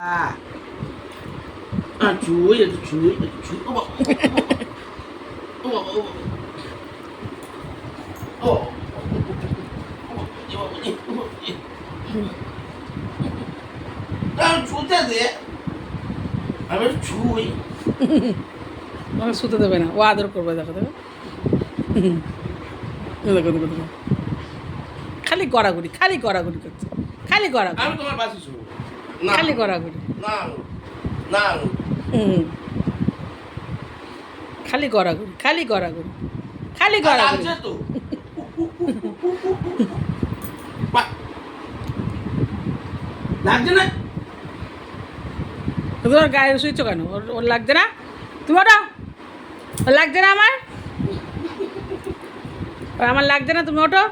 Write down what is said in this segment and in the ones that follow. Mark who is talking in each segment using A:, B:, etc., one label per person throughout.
A: 啊，啊，煮也煮也煮，哦，哦，哦，
B: 哦，শুতে দেবে না ও আদর করবে দেখো দেবে দেখো দেখো দেখো খালি গড়াগড়ি খালি গড়াগড়ি করছে খালি গড়াগড়ি
A: আমি তোমার পাশে
B: খালি
A: না
B: হুম। খালি খালি গড়াগড়ি খালি গড়াগড়ি।
A: লাগছে তো। বাহ। লাগছে না?
B: তোমার গায়ে শুয়েছো কেন? ওর ওর লাগছে না? তুমি ওটা ওর লাগছে না আমার? আমার লাগছে না তুমি ওটো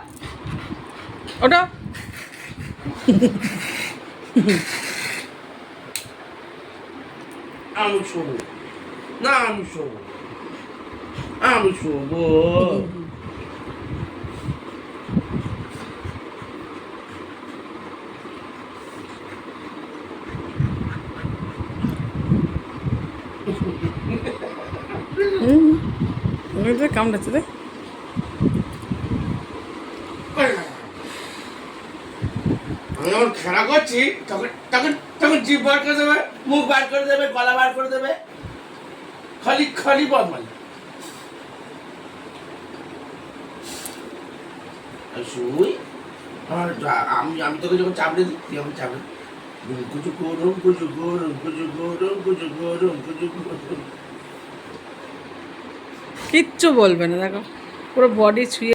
B: ওটো
A: আমি শুনব না আমি শুনব আমি
B: শুনব আছে রে
A: আমি যখন খেলা করছি, তখন তখন তখন জিভ বার করে দেবে, মুখ বার করে দেবে, গলা বার করে দেবে। খালি খালি শুই আর আমি আমি তোকে যখন চাপড়ে দিই, তুই আমাকে চাপড়ে। কুচু গরম কুচু গরম কুচু গরম কুচু গরম কুচু গরম
B: কিচ্ছু বলবে না, দেখো। পুরো বডি ছুঁয়ে